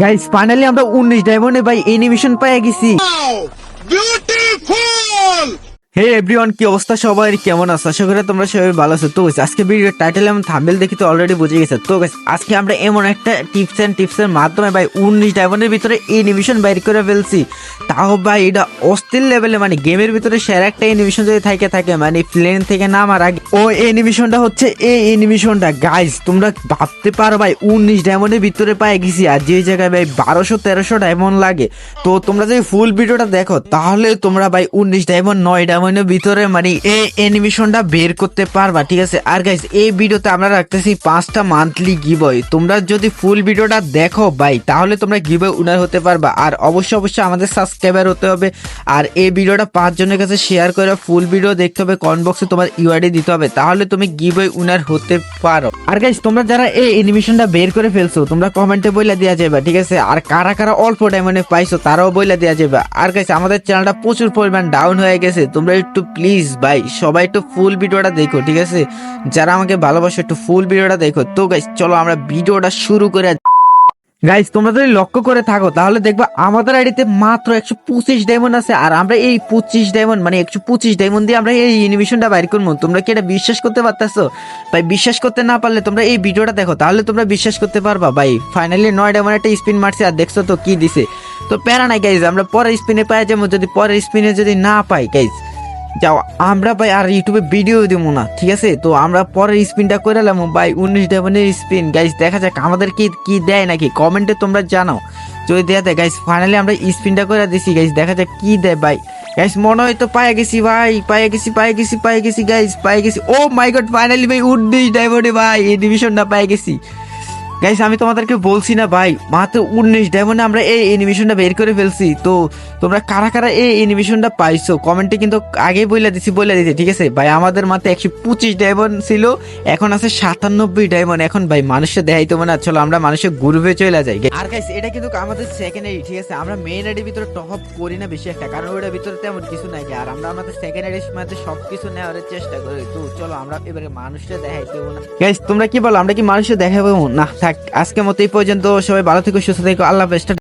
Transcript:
Guys finally আমরা উনিশ ডায়মন্ডে ভাই এনিমেশন পেয়ে গেছি। বিউটিফুল হে এভরিওয়ান কি অবস্থা সবাই? কেমন আছো? আশা করি তোমরা সবাই ভালো আছো। তো আজকে ভিডিওর টাইটেল এবং থাম্বেল দেখি তো অলরেডি বুঝে গেছে। তো আজকে আমরা এমন একটা টিপস এন্ড টিপস এর মাধ্যমে ভাই উনিশ ডায়মন্ডের ভিতরে এনিমেশন বাইর করে ফেলছি। তাও ভাই এটা অস্থির লেভেলে মানে গেমের ভিতরে সেরা একটা এনিমেশন যদি থাকে থাকে মানে প্লেন থেকে নামার আগে। ও এনিমেশনটা হচ্ছে এই এনিমেশনটা গাইস তোমরা ভাবতে পারো ভাই, উনিশ ডায়মন্ডের ভিতরে পাই গেছি, আর যে জায়গায় ভাই বারোশো, তেরোশো ডায়মন্ড লাগে। তো তোমরা যদি ফুল ভিডিওটা দেখো, তাহলে তোমরা ভাই উনিশ ডায়মন্ড নয় ডায়মন্ডের ভিতরে মানে এই অ্যানিমেশনটা বের করতে পারবা, ঠিক আছে? আর গাইস এই ভিডিওতে আমরা রাখতেছি পাঁচটা মান্থলি গিবয় তোমরা যদি ফুল ভিডিওটা দেখো ভাই, তাহলে তোমরা গিবয় উনার হতে পারবা। আর অবশ্যই অবশ্যই আমাদের সাবস্ক্রাইবার হতে হবে। আর এই ভিডিওটা পাঁচজনের কাছে শেয়ার করে ফুল ভিডিও দেখতে হবে। কমেন্ট বক্সে তোমার ইউআইডি দিতে হবে। তাহলে তুমি গিবয় উনার হতে পারো। আর গাইস তোমরা যারা এই অ্যানিমেশনটা বের করে ফেলছো, তোমরা কমেন্টে বইলা দেওয়া যাবে ঠিক আছে? আর কারা কারা অল্প ডায়মন্ডে পাইছো, তারাও বইলা দেওয়া যাবে আর গাইস আমাদের চ্যানেলটা প্রচুর পরিমাণ ডাউন হয়ে গেছে। তোমরা একটু প্লিজ ভাই, সবাই একটু ফুল ভিডিওটা দেখো, ঠিক আছে? যারা আমাকে ভালোবাসো, একটু ফুল ভিডিওটা দেখো। তো গাইস চলো আমরা ভিডিওটা শুরু করে গাইস তোমরা যদি লক্ষ্য করে থাকো, তাহলে দেখবা আমাদের আইডিতে মাত্র একশো পঁচিশ ডায়মন্ড আছে। আর আমরা এই পঁচিশ ডায়মন্ড মানে একশো পঁচিশ ডায়মন্ড দিয়ে আমরা এই ইনিমেশনটা বাইর করব। তোমরা কি এটা বিশ্বাস করতে পারতেছো? ভাই, বিশ্বাস করতে না পারলে তোমরা এই ভিডিওটা দেখো, তাহলে তোমরা বিশ্বাস করতে পারবা। ভাই ফাইনালি নয় ডায়মন্ড একটা স্পিন মারছে, আর দেখছ তো কি দিছে। তো প্যারা নাই গাইজ আমরা পরের স্পিনে পাই যাব, যদি পরের স্পিনে যদি না পাই গাইজ যাও, আমরা ভাই আর ইউটিউবে ভিডিও দেবো না, ঠিক আছে? তো আমরা পরের স্পিনটা করে এলাম ভাই, উনিশ ডায়মন্ডের স্পিন গাইজ দেখা যাক আমাদের কি কি দেয় নাকি। কমেন্টে তোমরা জানাও। যদি দেয়া দেয় গাইজ ফাইনালি আমরা স্পিনটা করে দিছি গাইজ দেখা যাক কি দেয়, ভাই। গাইজ মনে হয় তো পায়ে গেছি, ভাই, পায়ে গেছি পায়ে গেছি পায়ে গেছি গাইজ পায়ে গেছি। ও মাই গড ফাইনালি ভাই, উনিশ ডায়মন্ডে ভাই, এই ডিভিশনটা পায়ে গেছি। গাইস আমি তোমাদেরকে বলছি না ভাই মাত্র উনিশ ডায়মন্ডে আমরা এই অ্যানিমেশনটা বের করে ফেলছি। তো তোমরা কারা কারা এই অ্যানিমেশনটা পাইছো? কমেন্টে কিন্তু আগেই বলে দিছি বলে দিছি ঠিক আছে? ভাই আমাদের মাত্র একশো পঁচিশ ডায়মন্ড ছিল এখন আছে সাতানব্বই ডায়মন্ড এখন ভাই মানুষের দেখাইতো না চলো আমরা মানুষের গ্রুপে চলে যাই। আর গাইস এটা কিন্তু আমাদের সেকেন্ডারি ঠিক আছে? আমরা মেইন আইডির ভিতরে টপ আপ করি না বেশি একটা কারণ ওটার ভিতরে তেমন কিছু নাই আর আমরা আমাদের সেকেন্ডারির মধ্যে সব কিছু নেওয়ার চেষ্টা করি। তো চলো আমরা এবারে মানুষটা দেখাইতে না গাইস তোমরা কি বলো আমরা কি মানুষের দেখাবো? না থাক আজকের মতো এই পর্যন্ত। সবাই ভালো থেকো সুস্থ থেকো। আল্লাহ